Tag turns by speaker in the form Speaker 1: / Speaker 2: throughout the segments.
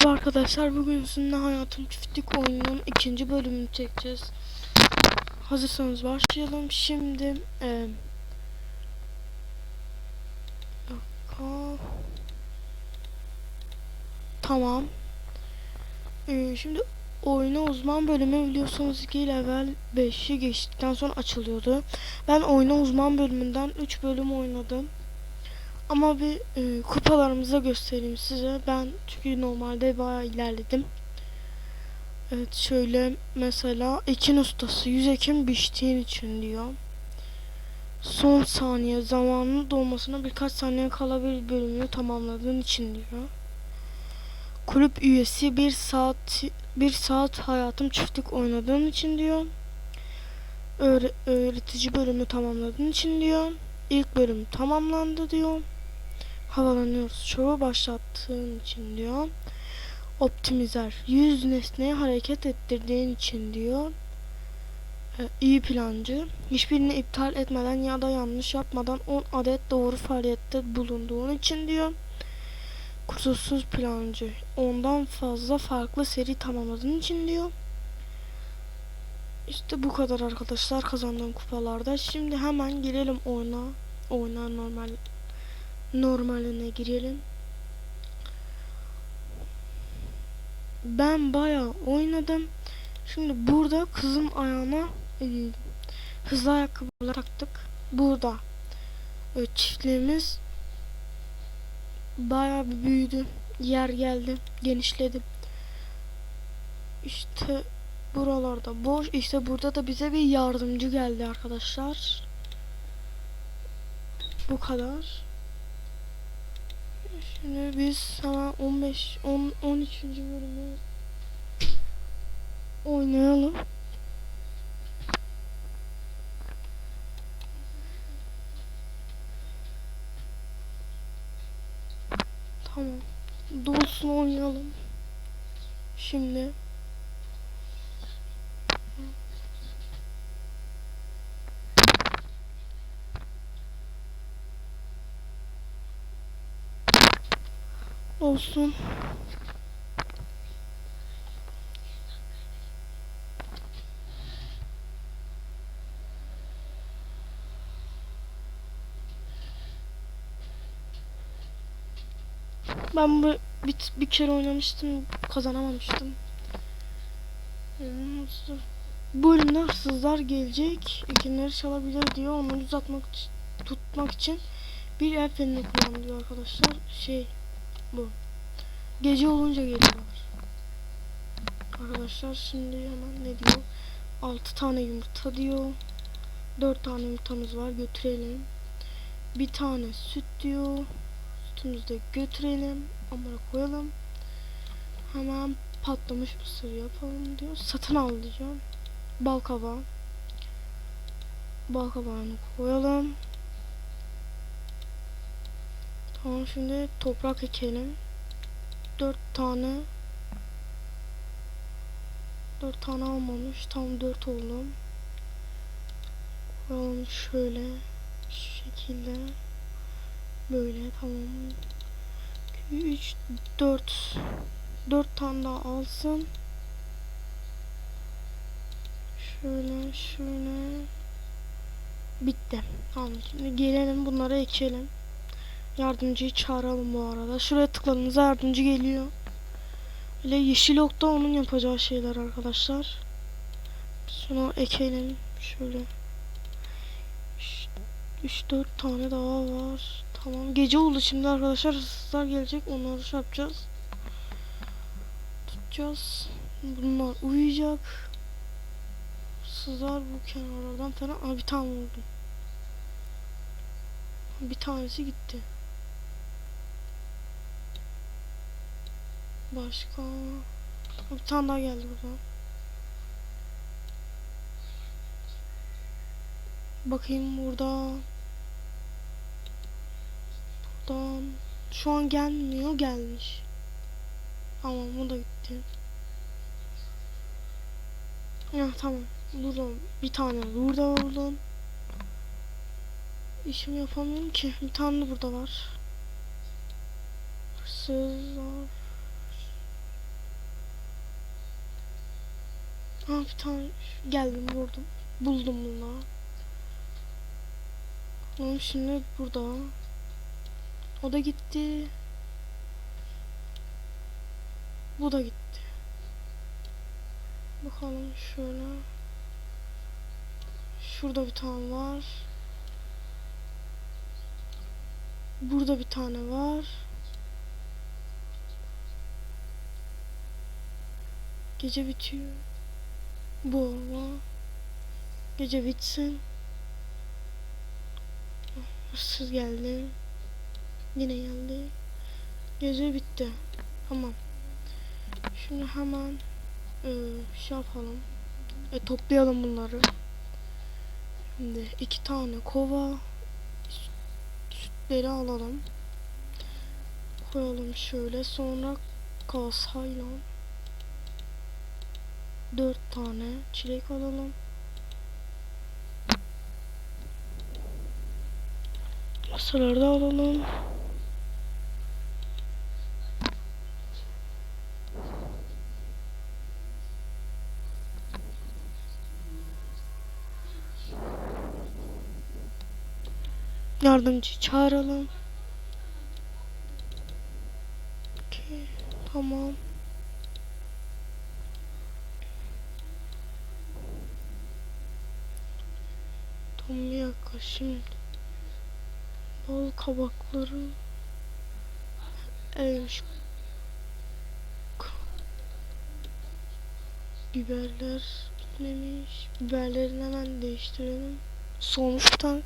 Speaker 1: Merhaba arkadaşlar bugün sizinle hayatım çiftlik oyununun ikinci bölümünü çekeceğiz. Hazırsanız başlayalım. Şimdi e, dakika. Tamam. E, şimdi oyuna uzman bölümü biliyorsunuz ki level 5'i geçtikten sonra açılıyordu. Ben oyuna uzman bölümünden 3 bölüm oynadım. Ama bir e, kupalarımıza göstereyim size. Ben çünkü normalde bayağı ilerledim. Evet şöyle mesela Ekin ustası 100 Ekim biçtiğin için diyor. Son saniye zamanının dolmasına birkaç saniye kala bir bölümünü tamamladığın için diyor. Kulüp üyesi bir saat bir saat hayatım çiftlik oynadığın için diyor. Öğre- öğretici bölümü tamamladığın için diyor. İlk bölüm tamamlandı diyor havalanıyoruz. Şovu başlattığın için diyor. Optimizer. Yüz nesneyi hareket ettirdiğin için diyor. Ee, iyi plancı. Hiçbirini iptal etmeden ya da yanlış yapmadan 10 adet doğru faaliyette bulunduğun için diyor. Kusursuz plancı. Ondan fazla farklı seri tamamladığın için diyor. İşte bu kadar arkadaşlar kazandığım kupalarda. Şimdi hemen girelim oyuna. Oyuna normal normaline girelim. Ben bayağı oynadım. Şimdi burada kızın ayağına e, hızlı ayakkabılar taktık. Burada e, çiftliğimiz bayağı bir büyüdü. Yer geldi, genişledi. İşte buralarda boş. İşte burada da bize bir yardımcı geldi arkadaşlar. Bu kadar. Şimdi biz hemen 15 10 13. bölümü oynayalım. Tamam. Dolsun oynayalım. Şimdi olsun. Ben bu bir, bir kere oynamıştım, kazanamamıştım. Bu bölümde hırsızlar gelecek, ekinleri çalabilir diyor. Onları uzatmak tutmak için bir el feneri kullan diyor arkadaşlar. Şey bu. Gece olunca geliyorlar. Arkadaşlar şimdi hemen ne diyor? 6 tane yumurta diyor. 4 tane yumurtamız var götürelim. Bir tane süt diyor. Sütümüzü de götürelim. Amara koyalım. Hemen patlamış mısır yapalım diyor. Satın al diyeceğim. Bal kabağı. Bal kabağını koyalım. Tamam şimdi toprak ekelim. Dört tane dört tane almamış. Tam dört oldu. Koyalım şöyle şu şekilde böyle tamam. 3 4 4 tane daha alsın. Şöyle şöyle bitti. Tamam şimdi gelelim bunları ekelim. Yardımcıyı çağıralım bu arada. Şuraya tıkladığınızda yardımcı geliyor. Böyle yeşil okta onun yapacağı şeyler arkadaşlar. Şunu ekelim. Şöyle. 3-4 tane daha var. Tamam. Gece oldu şimdi arkadaşlar. Hırsızlar gelecek. Onları şey yapacağız. Tutacağız. Bunlar uyuyacak. Hırsızlar bu kenarlardan falan. Bir tane vurdum. Bir tanesi gitti. Başka bir tane daha geldi buradan. Bakayım burada. Buradan. Şu an gelmiyor. Gelmiş. Tamam o da gitti. Ya tamam. Buradan bir tane burada buradan. İşimi yapamıyorum ki. Bir tane burada var. Hırsızlar. Ha bir tane geldim vurdum. Buldum bunu. Tamam şimdi burada. O da gitti. Bu da gitti. Bakalım şöyle. Şurada bir tane var. Burada bir tane var. Gece bitiyor. Bu ama. Gece bitsin. Hırsız geldi. Yine geldi. Gece bitti. Tamam. Şimdi hemen e, şey yapalım. E, toplayalım bunları. Şimdi iki tane kova sütleri alalım. Koyalım şöyle. Sonra kasayla dört tane çilek alalım. Masaları da alalım. Yardımcı çağıralım. Okey, tamam. Dakika şimdi. Bal kabakları. Evet. Biberler bitmemiş. Biberlerini hemen değiştirelim. Sonuçtan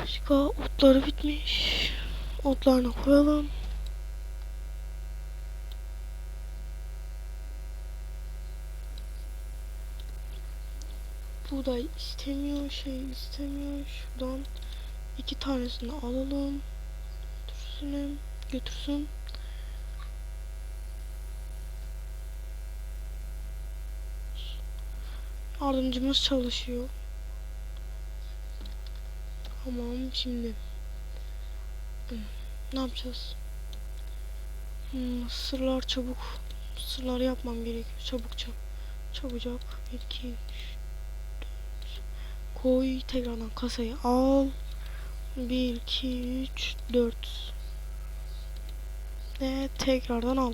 Speaker 1: Başka otları bitmiş. Otlarını koyalım. Bu da istemiyor şey istemiyor. Şuradan iki tanesini alalım. Götürsün. Götürsün. Yardımcımız çalışıyor. Tamam şimdi hmm, ne yapacağız? Hmm, Mısırlar çabuk. Mısırlar yapmam gerekiyor çabukça. Çabucak. 2 3 Koy tekrardan kasayı al. 1 2 3 4 Ve tekrardan al.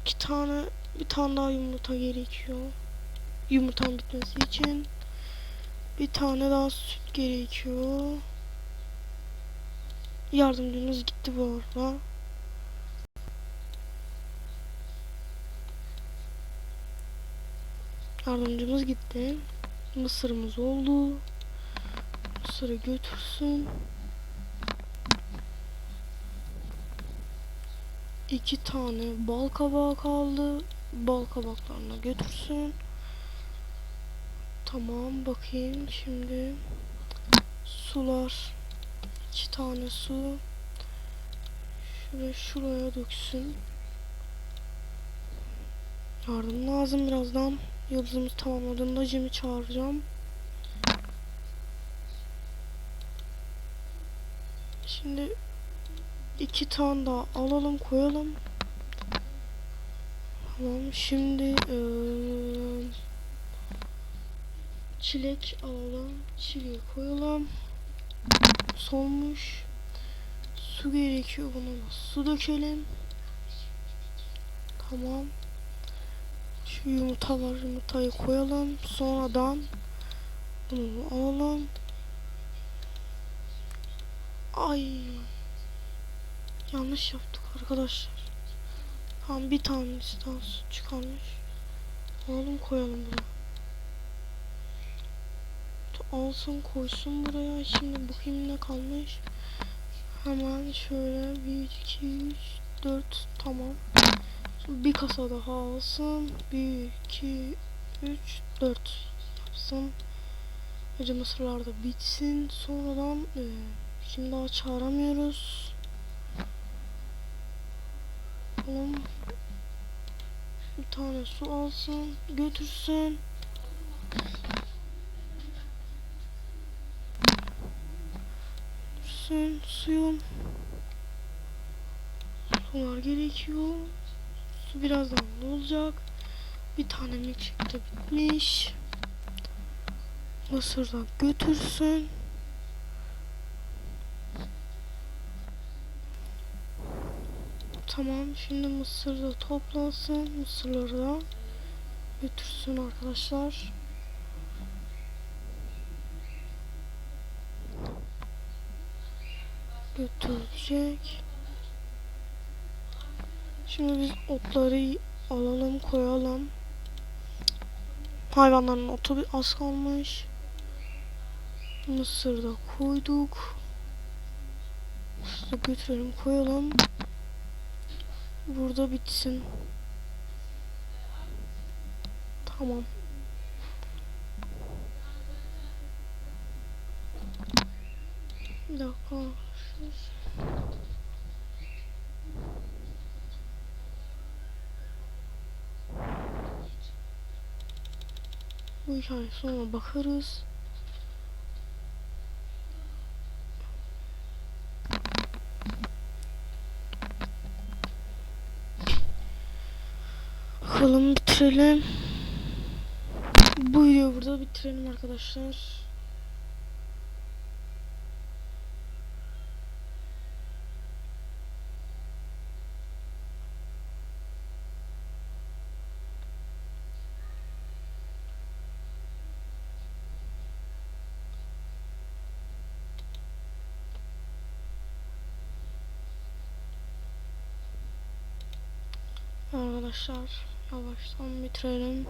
Speaker 1: İki tane bir tane daha yumurta gerekiyor. Yumurtanın bitmesi için. Bir tane daha süt gerekiyor. Yardımcımız gitti bu arada. Yardımcımız gitti. Mısırımız oldu. Mısırı götürsün. İki tane bal kabağı kaldı. Bal kabaklarına götürsün. Tamam bakayım şimdi. Sular. iki tane su. Şuraya şuraya döksün. Yardım lazım birazdan. Yıldızımız tamamladığında Jim'i çağıracağım. Şimdi iki tane daha alalım koyalım. Tamam şimdi ee, çilek alalım. Çileği koyalım. Solmuş. Su gerekiyor buna. Su dökelim. Tamam. Yumurta var. Yumurtayı koyalım. Sonradan bunu alalım. Ay. Yanlış yaptık arkadaşlar. Tam bir tanesi daha çıkarmış. Alalım koyalım bunu. Alsın koysun buraya. Şimdi bakayım ne kalmış. Hemen şöyle 1, 2, 3, 4 tamam. Bir kasa daha alsın. 1, 2, 3, 4 yapsın. Önce mısırlar da bitsin. Sonradan e, şimdi daha çağıramıyoruz. Oğlum bir tane su alsın. Götürsün. Götürsün suyun. Sular gerekiyor. Su birazdan olacak. Bir tane milkshake de bitmiş. Mısır da götürsün. Tamam şimdi mısır da toplansın. Mısırları da götürsün arkadaşlar. Götürecek. Şimdi biz otları alalım koyalım. Hayvanların otu bir az kalmış. Mısır da koyduk. Mısır da götürelim koyalım. Burada bitsin. Tamam. Bir dakika. Bu hikaye sonra bakarız. Bakalım bitirelim. Bu videoyu burada bitirelim arkadaşlar. Arkadaşlar yavaştan bitirelim.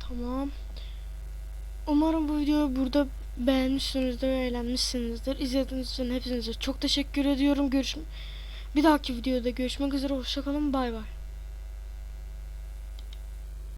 Speaker 1: Tamam. Umarım bu videoyu burada beğenmişsinizdir ve eğlenmişsinizdir. İzlediğiniz için hepinize çok teşekkür ediyorum. Görüşmek bir dahaki videoda görüşmek üzere. Hoşçakalın. Bay bay.